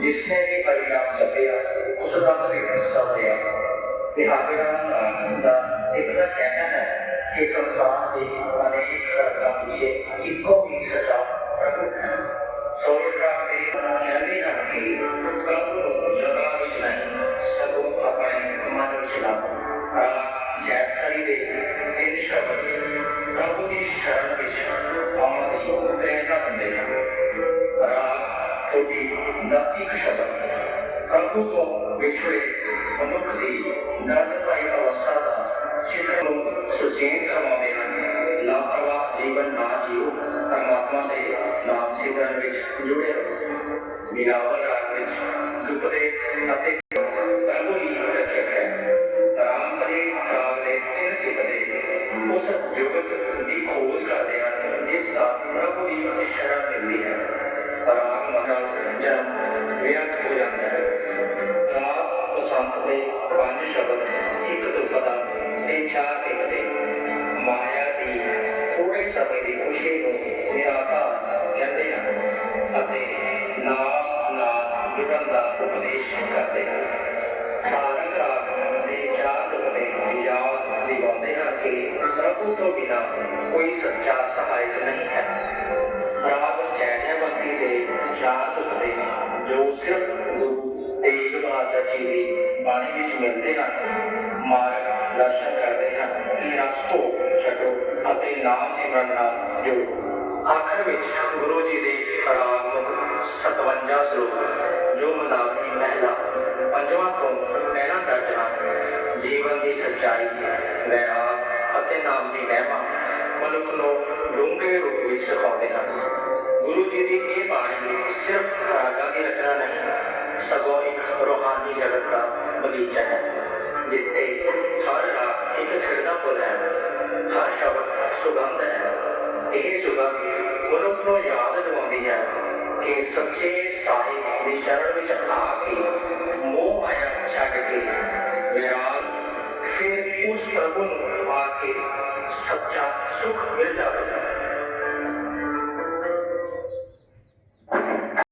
جس نے بھی پریاپت کیا اس کا ਤੇ ਆਪੇ ਦਾ ਹੁੰਦਾ ਇਹ ਬੰਦਾ ਕਹਿੰਦਾ ਹੈ ਕਿ ਸੰਸਾਰ ਦੇ ਆਪਾਂ ਨੇ ਇੱਕ ਕਰਤਾ ਪੁੱਛੇ ਕਿ ਸੋ ਕੀ ਸਰਦਾ ਪ੍ਰਭੂ ਸੋ ਇਸ ਦਾ ਇਹ ਬੰਦਾ ਕਹਿੰਦੇ ਹਨ ਕਿ ਸਭ ਤੋਂ ਜ਼ਿਆਦਾ ਵਿੱਚ ਨਹੀਂ ਸਭੋ ਆਪਣੇ ਕਮਾਂ ਦੇ ਖਿਲਾਫ ਜੈਸਾ ਹੀ ਹੋਇਆ ਤੇ ਹਾਜ਼ਰਾਂ ਦਾ ਇੱਕ ਦਾ ਕਹਿਣਾ ਹੈ ਕਿ ਸੰਸਾਰ ਦੇ ਅਨੇਕ ਕਰਤਾ ਪਿਛੇ ਇੱਕੋ ਹੀ ਸੱਚਾ ਪ੍ਰਭੂ ਹੈ ਸੋ ਇਸ ਦਾ ਦੇ ਕਹਿੰਦੇ ਹਨ ਕਿ ਪ੍ਰਭੂ ਨੂੰ ਜਗਾ ਵਿੱਚ ਨਹੀਂ ਸਗੋਂ ਆਪਣੇ ਮਨ ਵਿੱਚ ਲਾਓ ਜੈਸਰੀ ਦੇ ਇਹ ਸ਼ਬਦ ਪ੍ਰਭੂ ਦੀ ਸ਼ਰਨ ਵਿੱਚ ਆਉਣ ਦੀ ਪ੍ਰੇਰਨਾ ਦਿੰਦੇ ਹਨ ਰਾਗ ਤੁਹਾਡੀ ਨੈਤਿਕ ਸ਼ਬਦ ਪ੍ਰਭੂ ਤੋਂ ਵਿਛੜੇ ਮਨੁੱਖ ਦੀ ਨਰਦਪਾਈ ਅਵਸਥਾ ਦਾ ਚਿੱਤਰ ਨੂੰ ਸੁਚੇਤ ਕਰਵਾਉਂਦੇ ਹਨ ਲਾਪਰਵਾਹ ਜੀਵਨ ਨਾ ਜੀਓ ਪਰਮਾਤਮਾ ਦੇ ਨਾਮ ਸਿਮਰਨ ਵਿੱਚ ਜੁੜੇ ਰਹੋ ਮਿਲਾਵਟ ਰਾਗ ਵਿੱਚ ਦੁਪਦੇ ਅਤੇ ਪ੍ਰਭੂ ਹੀ ਰਚਕ ਹੈ ਰਾਮ ਕਰੇ ਰਾਗ ਦੇ ਤਿੰਨ ਟਿਕਦੇ ਉਸ ਜੁਗਤ ਦੀ ਖੋਜ ਕਰਦੇ ਥੋੜੇ ਖੁਸ਼ੀ ਨੂੰ ਨਿਰਾਕਾਰ ਕਹਿੰਦੇ ਹਨ ਅਤੇ ਨਾਮ ਨਾਲ ਜੁੜਨ ਦਾ ਉਪਦੇਸ਼ ਕਰਦੇ ਹਨ। ਸਾਰੰਗ ਰਾਗ ਦੇ ਚਾਰ ਟੁਕੜੇ ਯਾਦ ਦਿਵਾਉਂਦੇ ਹਨ ਕਿ ਪ੍ਰਭੂ ਤੋਂ ਬਿਨਾ ਕੋਈ ਸੱਚਾ ਸਹਾਇਕ ਨਹੀਂ ਹੈ। ਰਾਗ ਚੈਨਿਆ ਬੰਦੀ ਦੇ ਚਾਰ ਟੁਕੜੇ ਜੋ ਸਿਰਫ ਗੁਰੂ ਤੇਗ ਬਹਾਦਰ ਜੀ ਦੀ ਬਾਣੀ ਵਿੱਚ ਮਿਲਦੇ ਹਨ, ਮਾਰਗ ਦਰਸ਼ਨ ਕਰਦੇ ਹਨ। ਕਿ ਰਸ ਛਕੋ ਅਤੇ ਨਾਮ ਸਿਮਰਨ ਨਾਲ ਜੁੜੋ। ਆਖਰ ਵਿੱਚ ਗੁਰੂ ਜੀ ਦੇ ਰਾਗ 57 ਸ਼ਲੋਕ ਜੋ ਮਦਾਵਨੀ ਮਹਿਲਾ, ਪੰਜਵਾਂ ਤੋਂ ਪਹਿਲਾ ਦਰਜਨਾ ਜੀਵਨ ਦੀ ਸੱਚਾਈ ਵੈਰਾਗ ਅਤੇ ਨਾਮ ਦੀ ਮਹਿਮਾ ਮਨੁੱਖ ਨੂੰ ਡੂੰਘੇ ਰੂਪ ਵਿੱਚ ਸਿਖਾਉਂਦੇ ਹਨ। ਗੁਰੂ ਜੀ ਦੀ ਇਹ ਬਾਣੀ ਸਿਰਫ ਰਾਗਾਂ ਦੀ ਰਚਨਾ ਨਹੀਂ, ਸਗੋਂ ਇੱਕ ਰੋਹਾਨੀ ਜਗਤ ਦਾ ਬਗੀਚਾ ਹੈ। ਜਿੱਥੇ ਹਰ ਰਾਗ ਇੱਕ ਖਿੜਦਾ ਫੁੱਲ ਹੈ ਹਰ ਸ਼ਬਦ ਸੁਗੰਧ ਹੈ ਇਹ ਸੁਗੰਧ ਮਨੁੱਖ ਨੂੰ ਯਾਦ ਦਿਵਾਉਂਦੀ ਹੈ ਕਿ ਸੱਚੇ ਸਾਹਿਬ ਦੀ ਸ਼ਰਨ ਵਿੱਚ ਆ ਕੇ ਮੋਹ ਮਾਇਆ ਛੱਡ ਕੇ ਵਿਰਾਗ ਫਿਰ ਉਸ ਪ੍ਰਭੂ ਨੂੰ ਆ ਕੇ ਸੱਚਾ ਸੁਖ ਮਿਲ ਜਾਵੇਗਾ